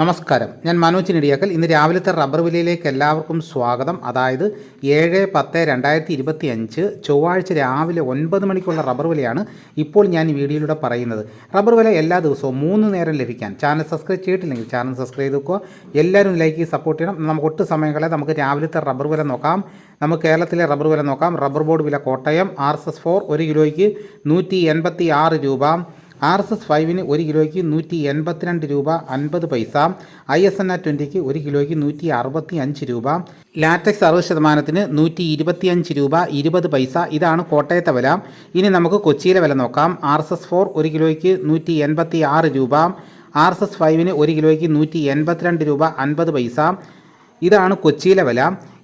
നമസ്കാരം. ഞാൻ മനോജ് നെടിയാക്കൽ. ഇന്ന് രാവിലത്തെ റബ്ബർ വിലയിലേക്ക് എല്ലാവർക്കും സ്വാഗതം. അതായത് ഏഴ് പത്ത് രണ്ടായിരത്തി ഇരുപത്തി അഞ്ച് ചൊവ്വാഴ്ച രാവിലെ ഒൻപത് മണിക്കുള്ള റബ്ബർ വിലയാണ് ഇപ്പോൾ ഞാൻ ഈ വീഡിയോയിലൂടെ പറയുന്നത്. റബ്ബർ വില എല്ലാ ദിവസവും മൂന്ന് നേരം ലഭിക്കാൻ. ചാനൽ സബ്സ്ക്രൈബ് ചെയ്തിട്ടില്ലെങ്കിൽ ചാനൽ സബ്സ്ക്രൈബ് ചെയ്ത് വെക്കുക. എല്ലാവരും ലൈക്ക് സപ്പോർട്ട് ചെയ്യണം. നമുക്ക് ഒട്ടും സമയങ്ങളെ നമുക്ക് രാവിലത്തെ റബ്ബർ വില നോക്കാം. നമുക്ക് കേരളത്തിലെ റബ്ബർ വില നോക്കാം. റബ്ബർ ബോർഡ് വില Kottayam R S S four ഒരു കിലോയ്ക്ക് നൂറ്റി എൺപത്തി ആറ് രൂപ. ആർ എസ് എസ് ഫൈവിന് ഒരു കിലോയ്ക്ക് നൂറ്റി എൺപത്തിരണ്ട് രൂപ അൻപത് പൈസ ഐ എസ് എൻ ആ ട്വന്റിക്ക് ഒരു കിലോയ്ക്ക് നൂറ്റി അറുപത്തി അഞ്ച് രൂപ ലാറ്റക്സ് അറുപത് ശതമാനത്തിന് നൂറ്റി ഇരുപത്തിയഞ്ച് രൂപ ഇരുപത് പൈസ. ഇതാണ് കോട്ടയത്തെ വില. ഇനി നമുക്ക് കൊച്ചിയിലെ വില നോക്കാം. ആർ എസ് എസ് ഫോർ ഒരു കിലോയ്ക്ക് നൂറ്റി എൺപത്തി ആറ് രൂപ ആർ എസ് എസ് ഫൈവിന് ഒരു കിലോയ്ക്ക് നൂറ്റി എൺപത്തിരണ്ട് രൂപ അൻപത് പൈസ ഇതാണ് കൊച്ചിയിലെ വില.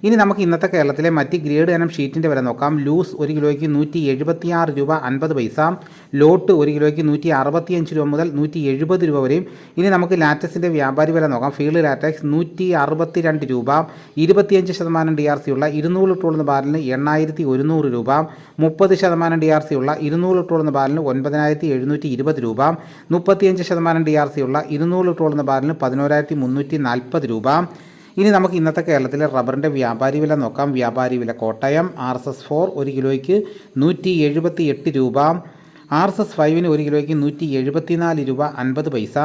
ഇനി നമുക്ക് ഇന്നത്തെ കേരളത്തിലെ മറ്റ് ഗ്രേഡ് ഇനം ഷീറ്റിന്റെ വില നോക്കാം. ലൂസ് ഒരു കിലോയ്ക്ക് നൂറ്റി എഴുപത്തിയാറ് രൂപ അൻപത് പൈസ. ലോട്ട് ഒരു കിലോയ്ക്ക് നൂറ്റി അറുപത്തിയഞ്ച് രൂപ മുതൽ നൂറ്റി എഴുപത് രൂപ വരെയും. ഇനി നമുക്ക് ലാറ്റക്സിന്റെ വ്യാപാരി വില നോക്കാം. ഫീൽഡ് ലാറ്റക്സ് നൂറ്റി അറുപത്തിരണ്ട് രൂപ. ഇരുപത്തിയഞ്ച് ശതമാനം ഡി ആർ സി ഉള്ള ഇരുന്നൂറ് ലിറ്ററുള്ള ബാരലിന് എണ്ണായിരത്തി ഒരുന്നൂറ് രൂപ. മുപ്പത് ശതമാനം ഡി ആർ സി ഉള്ള ഇരുന്നൂറ് ലിറ്ററുള്ള ബാരലിന് ഒൻപതിനായിരത്തി എഴുന്നൂറ്റി ഇരുപത് രൂപ. മുപ്പത്തിയഞ്ച് ശതമാനം ഡി ആർ സി ഉള്ള ഇരുന്നൂറ് ലിറ്ററുള്ള ബാരലിന് പതിനോരായിരത്തി മുന്നൂറ്റി നാൽപ്പത് രൂപ. ഇനി നമുക്ക് ഇന്നത്തെ കേരളത്തിലെ റബ്ബറിന്റെ വ്യാപാരി വില നോക്കാം. വ്യാപാരി വില Kottayam R S S four ഒരു കിലോയ്ക്ക് നൂറ്റി എഴുപത്തി എട്ട് രൂപ. ആർ എസ് എസ് ഫൈവിന് ഒരു കിലോയ്ക്ക് നൂറ്റി എഴുപത്തിനാല് രൂപ അൻപത് പൈസ.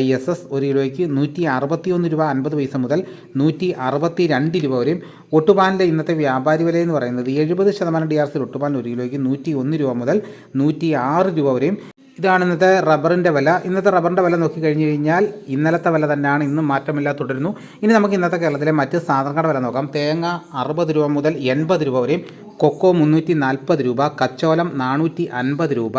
ഐ എസ് എസ് ഒരു കിലോയ്ക്ക് നൂറ്റി അറുപത്തി ഒന്ന് രൂപ അൻപത് പൈസ മുതൽ നൂറ്റി അറുപത്തി രണ്ട് രൂപ വരെയും. ഒട്ടുപാലിന്റെ ഇന്നത്തെ വ്യാപാരി വില എന്ന് പറയുന്നത് എഴുപത് ശതമാനം ഡി ആർ സിയിൽ ഒട്ടുപാലിന് ഒരു കിലോയ്ക്ക് നൂറ്റി ഒന്ന് രൂപ മുതൽ നൂറ്റി ആറ് രൂപ വരെയും. ഇതാണ് ഇന്നത്തെ റബ്ബറിന്റെ വില. ഇന്നത്തെ റബ്ബറിന്റെ വില നോക്കി കഴിഞ്ഞ് കഴിഞ്ഞാൽ ഇന്നലത്തെ വില തന്നെയാണ് ഇന്നും മാറ്റമില്ലാതെ തുടരുന്നു. ഇനി നമുക്ക് ഇന്നത്തെ കേരളത്തിലെ മറ്റ് സാധനങ്ങളുടെ വില നോക്കാം. തേങ്ങ അറുപത് രൂപ മുതൽ എൺപത് രൂപ വരെയും കൊക്കോ മുന്നൂറ്റി നാൽപ്പത് രൂപ കച്ചോലം നാനൂറ്റി അൻപത് രൂപ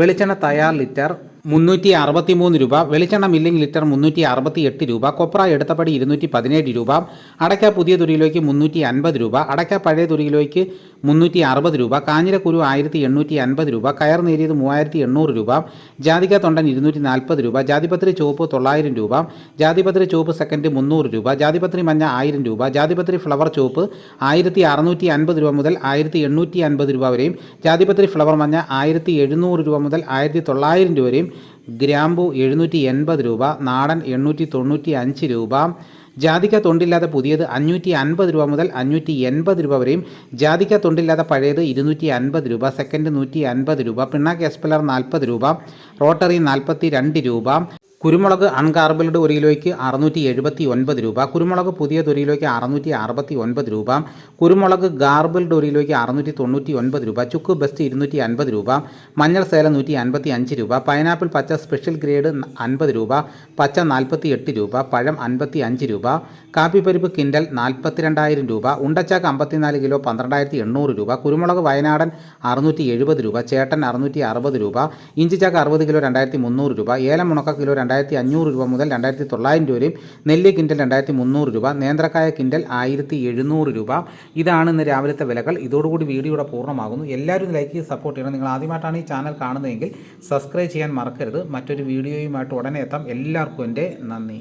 വെളിച്ചെണ്ണ തയ്യാർ ലിറ്റർ മുന്നൂറ്റി അറുപത്തി മൂന്ന് രൂപ വെളിച്ചെണ്ണ മില്ലിംഗ് ലിറ്റർ മുന്നൂറ്റി അറുപത്തി എട്ട് രൂപ കൊപ്ര എടുത്തപ്പടി ഇരുന്നൂറ്റി പതിനേഴ് രൂപ അടയ്ക്ക പുതിയ തുരിയിലേക്ക് മുന്നൂറ്റി അൻപത് രൂപ അടയ്ക്ക പഴയ തുരിയിലേക്ക് മുന്നൂറ്റി അറുപത് രൂപ കാഞ്ഞിരക്കുരു ആയിരത്തി എണ്ണൂറ്റി അൻപത് രൂപ കയർ നേരിയത് മൂവായിരത്തി എണ്ണൂറ് രൂപ ജാതിക തൊണ്ടൻ ഇരുന്നൂറ്റി നാൽപ്പത് രൂപ ജാതിപത്രി ചുവപ്പ് തൊള്ളായിരം രൂപ ജാതിപത്രി ചുവപ്പ് സെക്കൻഡ് മുന്നൂറ് രൂപ ജാതിപത്രി മഞ്ഞ ആയിരം രൂപ ജാതിപത്രി ഫ്ലവർ ചുവപ്പ് ആയിരത്തി അറുന്നൂറ്റി അൻപത് രൂപ മുതൽ ആയിരത്തി എണ്ണൂറ്റി അൻപത് രൂപ വരെയും ജാതിപത്രി ഫ്ലവർ മഞ്ഞ ആയിരത്തി എഴുന്നൂറ് രൂപ മുതൽ ആയിരത്തി തൊള്ളായിരം രൂപ വരെയും ഗ്രാമ്പു എഴുന്നൂറ്റി എൺപത് രൂപ നാടൻ എണ്ണൂറ്റി തൊണ്ണൂറ്റി അഞ്ച് രൂപ. ജാതിക്ക തൊണ്ടില്ലാതെ പുതിയത് അഞ്ഞൂറ്റി അൻപത് രൂപ മുതൽ അഞ്ഞൂറ്റി എൺപത് രൂപ വരെയും. ജാതിക്ക തൊണ്ടില്ലാതെ പഴയത് ഇരുന്നൂറ്റി അൻപത് രൂപ സെക്കൻഡ് നൂറ്റി അൻപത് രൂപ പിണ്ണാക്ക് എസ്പെലർ നാൽപ്പത് രൂപ റോട്ടറി നാൽപ്പത്തി രണ്ട് രൂപ. കുരുമുളക് അൺകാർബിൾഡ് ഒരു കിലോയ്ക്ക് അറുന്നൂറ്റി എഴുപത്തി ഒൻപത് രൂപ കുരുമുളക് പുതിയത് ഒരു കിലോയ്ക്ക് അറുന്നൂറ്റി അറുപത്തി ഒൻപത് രൂപ കുരുമുളക് ഗാർബിൾഡ് ഒരു കിലോയ്ക്ക് അറുന്നൂറ്റി തൊണ്ണൂറ്റി ഒൻപത് രൂപ ചുക്ക് ബെസ്റ്റ് ഇരുന്നൂറ്റി അൻപത് രൂപ മഞ്ഞൾ സേല നൂറ്റി അൻപത്തി അഞ്ച് രൂപ പൈനാപ്പിൾ പച്ച സ്പെഷ്യൽ ഗ്രേഡ് അൻപത് രൂപ പച്ച നാൽപ്പത്തി എട്ട് രൂപ പഴം അൻപത്തി അഞ്ച് രൂപ കാപ്പിപ്പരിപ്പ് കിൻഡൽ നാൽപ്പത്തിരണ്ടായിരം രൂപ ഉണ്ടച്ചാക്ക് അമ്പത്തിനാല് കിലോ പന്ത്രണ്ടായിരത്തി എണ്ണൂറ് രൂപ കുരുമുളക് വയനാടൻ അറുന്നൂറ്റി എഴുപത് രൂപ ചേട്ടൻ അറുന്നൂറ്റി അറുപത് രൂപ ഇഞ്ചിച്ചാക്ക് അറുപത് കിലോ രണ്ടായിരത്തി മുന്നൂറ് രൂപ ഏലം മുണക്ക കിലോ രണ്ടായിരത്തി അഞ്ഞൂറ് രൂപ മുതൽ രണ്ടായിരത്തി തൊള്ളായിരം രൂപയും നെല്ല് കിൻഡൽ രണ്ടായിരത്തി മുന്നൂറ് രൂപ നേന്ത്രക്കായ കിൻഡൽ ആയിരത്തി എഴുന്നൂറ് രൂപ. ഇതാണ് ഇന്ന് രാവിലത്തെ വിലകൾ. ഇതോടുകൂടി വീഡിയോ ഇവിടെ പൂർണമാകുന്നു. എല്ലാവരും ലൈക്ക് ചെയ്ത് സപ്പോർട്ട് ചെയ്യണം. നിങ്ങൾ ആദ്യമായിട്ടാണ് ഈ ചാനൽ കാണുന്നതെങ്കിൽ സബ്സ്ക്രൈബ് ചെയ്യാൻ മറക്കരുത്. മറ്റൊരു വീഡിയോയുമായിട്ട് ഉടനെ എത്താം. എല്ലാവർക്കും എന്റെ നന്ദി.